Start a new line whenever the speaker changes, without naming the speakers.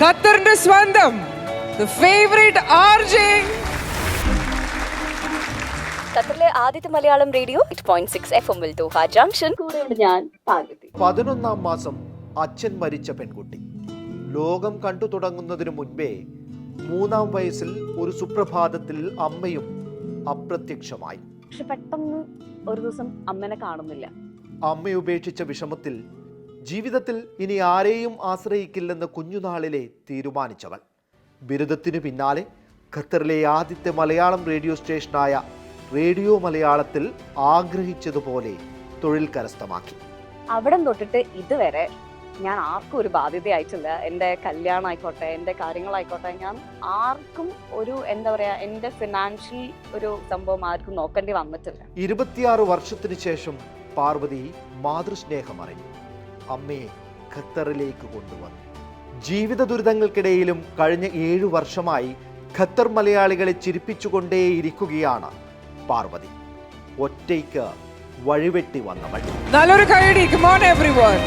ഖത്തറിന്റെ സ്വന്തം favourite R J.
ഖത്തറിലെ ആദ്യത്തെ Malayalam radio eight point six F എമ്മിൽ ദോഹ ജംഗ്ഷൻ കൂടെയുണ്ട് ഞാൻ പാർവതി.
പതിനൊന്നാം മാസം അച്ഛൻ മരിച്ച പെൺകുട്ടി. ലോകം കണ്ടു തുടങ്ങുന്നതിനു മുൻപേ മൂന്നാം വയസ്സിൽ ഒരു സുപ്രഭാതത്തിൽ അമ്മയും അപ്രത്യക്ഷമായി.
പക്ഷെ പെട്ടെന്ന് ഒരു ദിവസം അമ്മനെ കാണുന്നില്ല.
അമ്മ ഉപേക്ഷിച്ച വിഷമത്തിൽ ജീവിതത്തിൽ ഇനി ആരെയും ആശ്രയിക്കില്ലെന്ന് കുഞ്ഞുനാളിലെ തീരുമാനിച്ചവൾ. ബിരുദത്തിനു പിന്നാലെ ഖത്തറിലെ ആദ്യത്തെ മലയാളം റേഡിയോ സ്റ്റേഷനായ റേഡിയോ മലയാളത്തിൽ ആഗ്രഹിച്ചതുപോലെ തൊഴിൽ കരസ്ഥമാക്കി.
അവിടം തൊട്ടിട്ട് ഇതുവരെ ഞാൻ ആർക്കും ഒരു ബാധ്യത ബാധ്യതയായിട്ടില്ല. എന്റെ കല്യാണം ആയിക്കോട്ടെ എന്റെ കാര്യങ്ങളായിക്കോട്ടെ ഞാൻ ആർക്കും ഒരു എന്താ പറയാ എന്റെ ഫിനാൻഷ്യൽ ഒരു സംഭവം ആർക്കും നോക്കേണ്ടി വന്നിട്ടില്ല.
ഇരുപത്തിയാറ് വർഷത്തിന് ശേഷം പാർവതി മാതൃസ്നേഹം അറിഞ്ഞു. അമ്മയെ ഖത്തറിലേക്ക് കൊണ്ടുവന്നു. ജീവിത ദുരിതങ്ങൾക്കിടയിലും കഴിഞ്ഞ ഏഴു വർഷമായി ഖത്തർ മലയാളികളെ ചിരിപ്പിച്ചുകൊണ്ടേയിരിക്കുകയാണ് പാർവതി. ഒറ്റയ്ക്ക് വഴിവെട്ടി വന്നവൾ
നല്ലൊരു കൈഡി കമോൺ എവ്രി വൺ